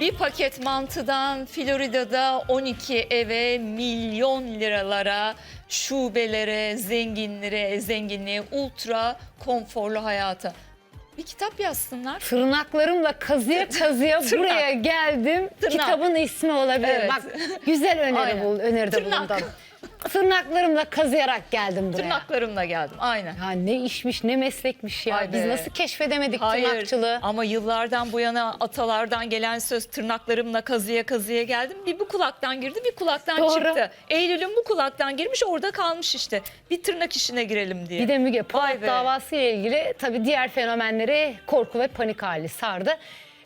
Bir paket mantıdan Florida'da 12 eve milyon liralara, şubelere, zenginlere, zenginliğe, ultra konforlu hayata. Bir kitap yazsınlar. Tırnaklarımla kazıya kazıya buraya geldim. Tırnak. Kitabın ismi olabilir. Evet. Bak güzel öneri Aynen. bul, öneride Tırnak. bulundum. Tırnaklarımla kazıyarak geldim buraya. Tırnaklarımla geldim. Aynen. Ya ne işmiş ne meslekmiş ya. Vay Biz be. nasıl keşfedemedik Hayır tırnakçılığı? ama yıllardan bu yana atalardan gelen söz tırnaklarımla kazıya kazıya geldim. Bir bu kulaktan girdi bir kulaktan Doğru. çıktı. Eylül'ün bu kulaktan girmiş orada kalmış işte. Bir tırnak işine girelim diye. Bir de Müge Vay Polat be. davası ile ilgili tabii diğer fenomenleri korku ve panik hali sardı.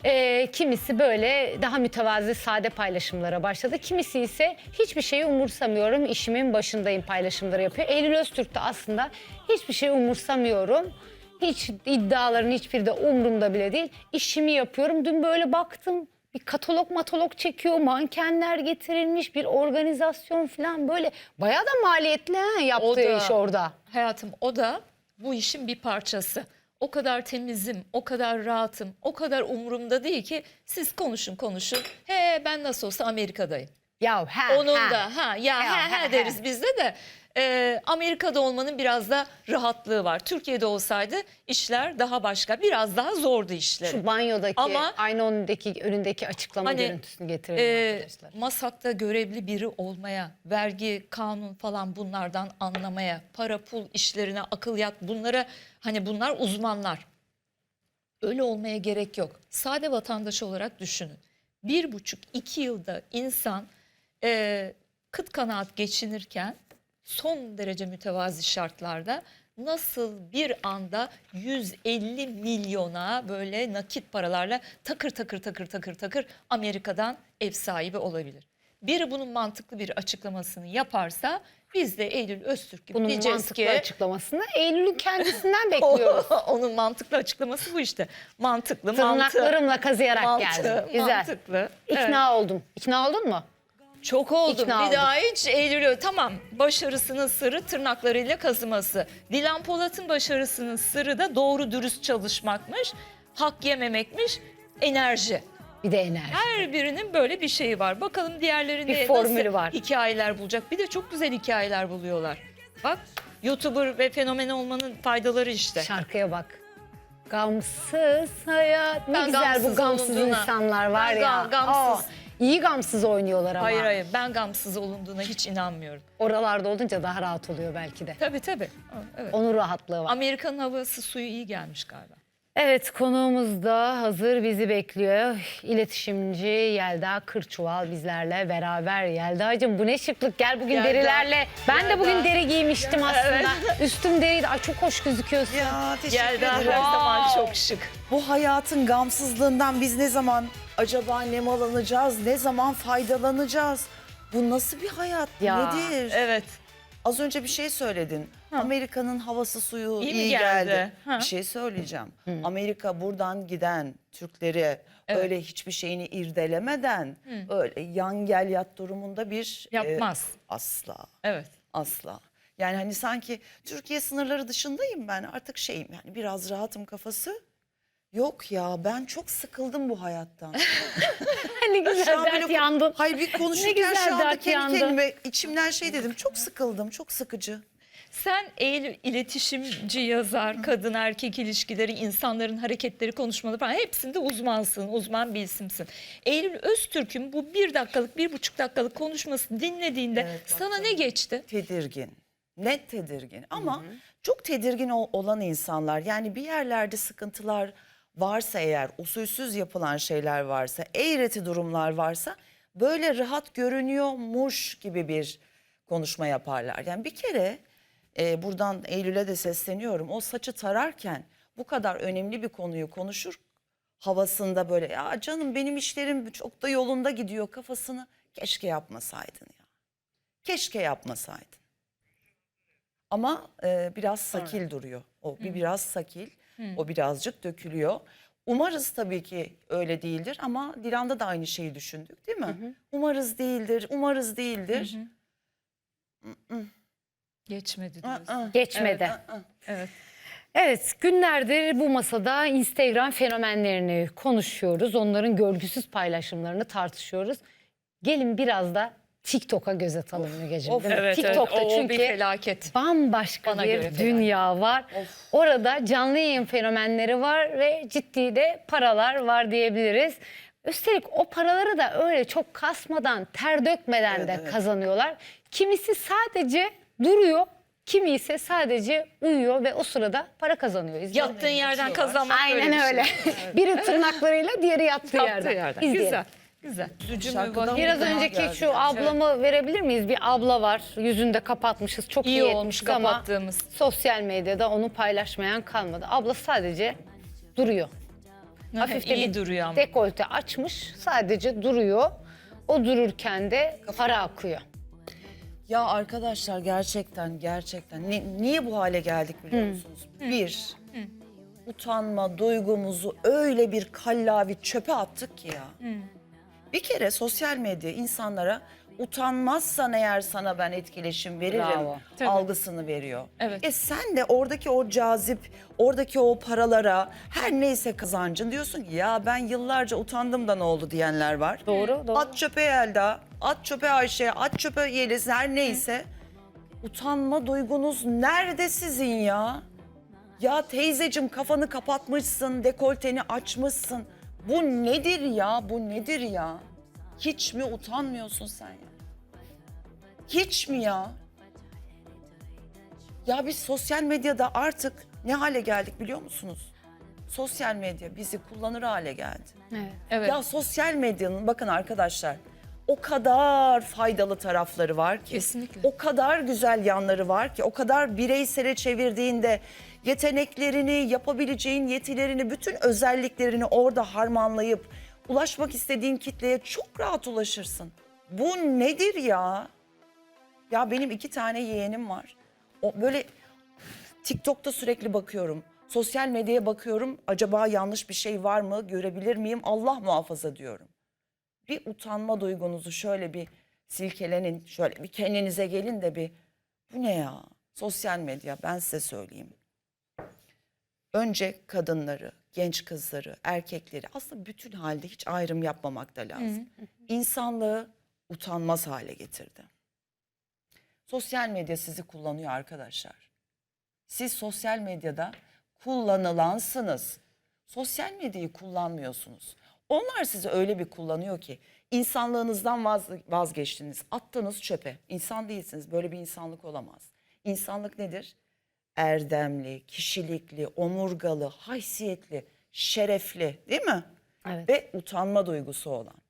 Ee, kimisi böyle daha mütevazi sade paylaşımlara başladı. Kimisi ise hiçbir şeyi umursamıyorum, işimin başındayım paylaşımları yapıyor. Eylül Öztürk de aslında hiçbir şey umursamıyorum. Hiç iddiaların hiçbiri de umurumda bile değil. İşimi yapıyorum. Dün böyle baktım. Bir katalog matolog çekiyor, mankenler getirilmiş, bir organizasyon falan böyle. Bayağı da maliyetli ha, yaptığı O da- iş orada. Hayatım o da bu işin bir parçası. O kadar temizim, o kadar rahatım, o kadar umurumda değil ki siz konuşun konuşun. He ben nasıl olsa Amerika'dayım. Ya ha, Onun ha. da ha ya Ya, he, he, he deriz he. bizde de e, Amerika'da olmanın biraz da rahatlığı var. Türkiye'de olsaydı işler daha başka, biraz daha zordu işleri. Şu banyodaki Ama- aynı önündeki önündeki açıklama Hani, görüntüsünü getirelim e, arkadaşlar. masakta görevli biri olmaya, vergi, kanun falan bunlardan anlamaya, para pul işlerine akıl yat bunlara hani bunlar uzmanlar. Öyle olmaya gerek yok. Sade vatandaş olarak düşünün. Bir buçuk iki yılda insan e, kıt kanaat geçinirken son derece mütevazi şartlarda nasıl bir anda 150 milyona böyle nakit paralarla takır takır takır takır takır Amerika'dan ev sahibi olabilir. Biri bunun mantıklı bir açıklamasını yaparsa biz de Eylül Öztürk gibi Bunun diyeceğiz mantıklı ki açıklamasını Eylül'ün kendisinden bekliyoruz. onun mantıklı açıklaması bu işte. Mantıklı. Tırnaklarımla kazıyarak Mantığı, geldim. Güzel. mantıklı. Evet. İkna oldum. İkna oldun mu? Çok oldum. İkna bir oldum. daha hiç Eylül'ü tamam başarısının sırrı tırnaklarıyla kazıması. Dilan Polat'ın başarısının sırrı da doğru dürüst çalışmakmış. Hak yememekmiş. Enerji. Bir de enerji. Her birinin böyle bir şeyi var. Bakalım diğerlerinde Bir formülü nasıl var. hikayeler bulacak. Bir de çok güzel hikayeler buluyorlar. Bak YouTuber ve fenomen olmanın faydaları işte. Şarkıya bak. Gamsız hayat. Ne Ben güzel bu gamsız olunduğuna- insanlar var Ben ya. gam- gamsız. Aa, iyi gamsız oynuyorlar ama. Hayır hayır ben gamsız olunduğuna hiç inanmıyorum. Oralarda olunca daha rahat oluyor belki de. Tabii tabii. Evet. Onun rahatlığı var. Amerika'nın havası suyu iyi gelmiş galiba. Evet konuğumuz da hazır bizi bekliyor. İletişimci Yelda Kırçuval bizlerle beraber. Yelda'cığım bu ne şıklık gel bugün Yelda, derilerle. Ben de Yelda. bugün deri giymiştim aslında. Üstüm deriydi. Ay çok hoş gözüküyorsun. Ya teşekkür Yelda her ederim. zaman çok şık. Bu hayatın gamsızlığından biz ne zaman acaba nemalanacağız, ne zaman faydalanacağız? Bu nasıl bir hayat? Ya, Nedir? Evet. Az önce bir şey söyledin. Amerika'nın havası suyu İyi iyi, mi geldi? geldi. Ha. Bir şey söyleyeceğim. Amerika buradan giden Türkleri öyle hiçbir şeyini irdelemeden öyle yan gel yat durumunda bir e, Yapmaz. asla. Evet. Asla. Yani hani sanki Türkiye sınırları dışındayım ben artık şeyim yani biraz rahatım kafası. Yok ya ben çok sıkıldım bu hayattan. ne güzel Şu an dert böyle- yandın. Hayır bir konuşurken güzel şu anda dert kendi yandı. kendime içimden şey dedim çok sıkıldım çok sıkıcı. Sen Eylül iletişimci yazar, kadın erkek ilişkileri, insanların hareketleri, konuşmaları falan hepsinde uzmansın, uzman bir isimsin. Eylül Öztürk'ün bu bir dakikalık, bir buçuk dakikalık konuşmasını dinlediğinde Evet, sana ne geçti? Tedirgin. Net tedirgin ama çok tedirgin ol- olan insanlar yani bir yerlerde sıkıntılar varsa eğer usulsüz yapılan şeyler varsa eğreti durumlar varsa böyle rahat görünüyormuş gibi bir konuşma yaparlar. Yani bir kere e, buradan Eylül'e de sesleniyorum o saçı tararken bu kadar önemli bir konuyu konuşur havasında böyle ya canım benim işlerim çok da yolunda gidiyor kafasını keşke yapmasaydın ya. Keşke yapmasaydın. Ama e, biraz sakil duruyor. O bir biraz sakil. O birazcık dökülüyor. Umarız tabii ki öyle değildir ama Dilan'da da aynı şeyi düşündük değil mi? Umarız değildir, umarız değildir. Geçmedi Aa, diyorsun. Geçmedi. aa. Evet. Evet günlerdir bu masada Instagram fenomenlerini konuşuyoruz. Onların görgüsüz paylaşımlarını tartışıyoruz. Gelin biraz da TikTok'a göz atalım Mügeciğim. of, değil mi? Evet, TikTok'ta evet. O çünkü bir felaket. bambaşka Bana bir dünya var. Orada canlı yayın fenomenleri var ve ciddi de paralar var diyebiliriz. Üstelik o paraları da öyle çok kasmadan, ter dökmeden Evet, de evet. kazanıyorlar. Kimisi sadece duruyor, kimi ise sadece uyuyor ve o sırada para kazanıyor. İzleyelim. Yattığın yerden kazanmak Aynen bir şey. öyle. Biri tırnaklarıyla, diğeri yattığı, Yaptığı yerden. yerden. İzleyelim. Güzel. Güzel. Üzücü mü? Biraz önceki şu geldi. ablamı verebilir miyiz? Bir abla var. Yüzünde kapatmışız. Çok iyi, İyi olmuş etmişiz ama kapattığımız. sosyal medyada onu paylaşmayan kalmadı. Abla sadece duruyor. Hafif de iyi bir duruyor ama. Dekolte açmış. Sadece duruyor. O dururken de para akıyor. Ya arkadaşlar gerçekten gerçekten ni- niye bu hale geldik biliyor musunuz? Bir, utanma duygumuzu öyle bir kallavi çöpe attık ki ya. Bir kere sosyal medya insanlara utanmazsan eğer sana ben etkileşim veririm Bravo. Tabii. algısını veriyor. Evet. E sen de oradaki o cazip, oradaki o paralara her neyse kazancın diyorsun ki ya ben yıllarca utandım da ne oldu diyenler var. Doğru, doğru. At çöpe Yelda, at çöpe Ayşe, at çöpe Yeliz her neyse. Utanma duygunuz nerede sizin ya? Ya teyzecim kafanı kapatmışsın, dekolteni açmışsın. Bu nedir ya? Bu nedir ya? Hiç mi utanmıyorsun sen ya? Hiç mi ya? Ya biz sosyal medyada artık ne hale geldik biliyor musunuz? Sosyal medya bizi kullanır hale geldi. Evet. Evet. Ya sosyal medyanın bakın arkadaşlar o kadar faydalı tarafları var ki. Kesinlikle. O kadar güzel yanları var ki. O kadar bireysele çevirdiğinde yeteneklerini, yapabileceğin yetilerini, bütün özelliklerini orada harmanlayıp ulaşmak istediğin kitleye çok rahat ulaşırsın. Bu nedir ya? Ya benim iki tane yeğenim var. O böyle TikTok'ta sürekli bakıyorum. Sosyal medyaya bakıyorum. Acaba yanlış bir şey var mı? Görebilir miyim? Allah muhafaza diyorum. Bir utanma duygunuzu şöyle bir silkelenin. Şöyle bir kendinize gelin de bir bu ne ya? Sosyal medya ben size söyleyeyim. Önce kadınları, genç kızları, erkekleri aslında bütün halde hiç ayrım yapmamak da lazım. İnsanlığı utanmaz hale getirdi. Sosyal medya sizi kullanıyor arkadaşlar. Siz sosyal medyada kullanılansınız. Sosyal medyayı kullanmıyorsunuz. Onlar sizi öyle bir kullanıyor ki insanlığınızdan vaz, vazgeçtiniz. Attınız çöpe. İnsan değilsiniz. Böyle bir insanlık olamaz. İnsanlık nedir? Erdemli, kişilikli, omurgalı, haysiyetli, şerefli değil mi? Evet. Ve utanma duygusu olan.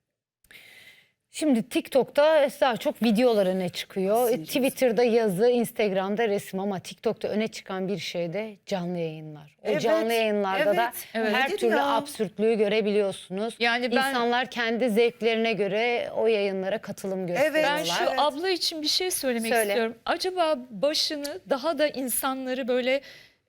Şimdi TikTok'ta daha çok videolar öne çıkıyor. Kesinlikle. Twitter'da yazı, Instagram'da resim ama TikTok'ta öne çıkan bir şey de canlı yayınlar. O Evet, canlı yayınlarda da evet. her Nedir türlü ya? absürtlüğü görebiliyorsunuz. Yani ben- İnsanlar kendi zevklerine göre o yayınlara katılım gösteriyorlar. Ben şu Evet. abla için bir şey söylemek Söyle. istiyorum. Acaba başını daha da insanları böyle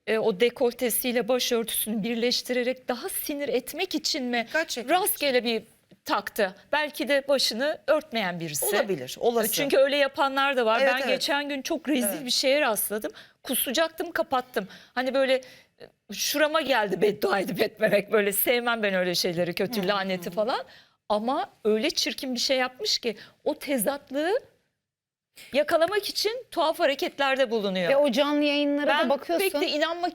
e, o dekoltesiyle başörtüsünü birleştirerek daha sinir etmek için mi çekmek rastgele bir taktı? Belki de başını örtmeyen birisi. Olabilir, olası. Çünkü öyle yapanlar da var. Evet, ben evet. geçen gün çok rezil Evet. bir şeye rastladım. Kusacaktım kapattım. Hani böyle e, şurama geldi beddua edip etmemek. Böyle sevmem ben öyle şeyleri kötü laneti falan. Ama öyle çirkin bir şey yapmış ki o tezatlığı yakalamak için tuhaf hareketlerde bulunuyor. Ve o canlı yayınlara ben da bakıyorsun. pek de inanmak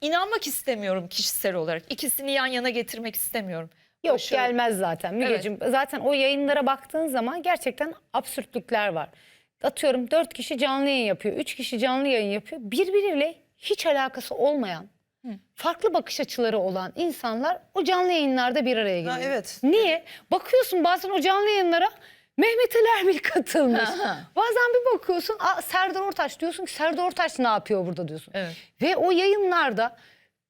inanmak istemiyorum kişisel olarak. İkisini yan yana getirmek istemiyorum. Yok Başarı- gelmez zaten Mügeciğim. Zaten o yayınlara baktığın zaman gerçekten absürtlükler var. Atıyorum dört kişi canlı yayın yapıyor, üç kişi canlı yayın yapıyor. Birbiriyle hiç alakası olmayan, farklı bakış açıları olan insanlar o canlı yayınlarda bir araya geliyor. evet. Niye? Bakıyorsun bazen o canlı yayınlara Mehmet Ali Erbil katılmış. Aha. Bazen bir bakıyorsun Serdar Ortaç diyorsun ki Serdar Ortaç ne yapıyor burada diyorsun. Evet. Ve o yayınlarda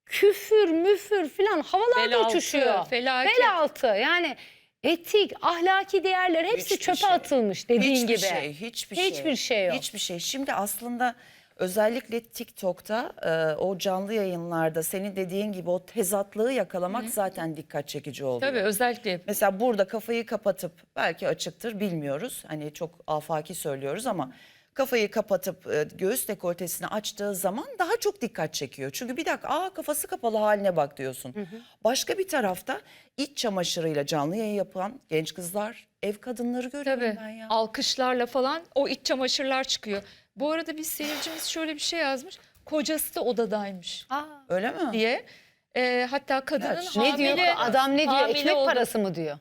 küfür, müfür filan havalarda Bel altı, uçuşuyor. felaket. Bel altı yani etik, ahlaki değerler hepsi Hiçbir çöpe şey. atılmış dediğin hiçbir gibi. Şey, hiçbir şey. Hiçbir şey yok. Hiçbir şey. Şimdi aslında özellikle TikTok'ta e, o canlı yayınlarda senin dediğin gibi o tezatlığı yakalamak zaten dikkat çekici oluyor. Tabii özellikle Mesela burada kafayı kapatıp belki açıktır bilmiyoruz. Hani çok afaki söylüyoruz ama kafayı kapatıp e, göğüs dekoltesini açtığı zaman daha çok dikkat çekiyor. Çünkü bir dakika aa kafası kapalı haline bak diyorsun. Başka bir tarafta iç çamaşırıyla canlı yayın yapan genç kızlar, ev kadınları görüyorum Tabii ben ya. alkışlarla falan o iç çamaşırlar çıkıyor. Bu arada bir seyircimiz şöyle bir şey yazmış. Kocası da odadaymış Aa, Öyle mi? diye. Ee, hatta kadının ne hamile, diyor? Adam ne diyor? Ekmek olduğu- parası mı diyor?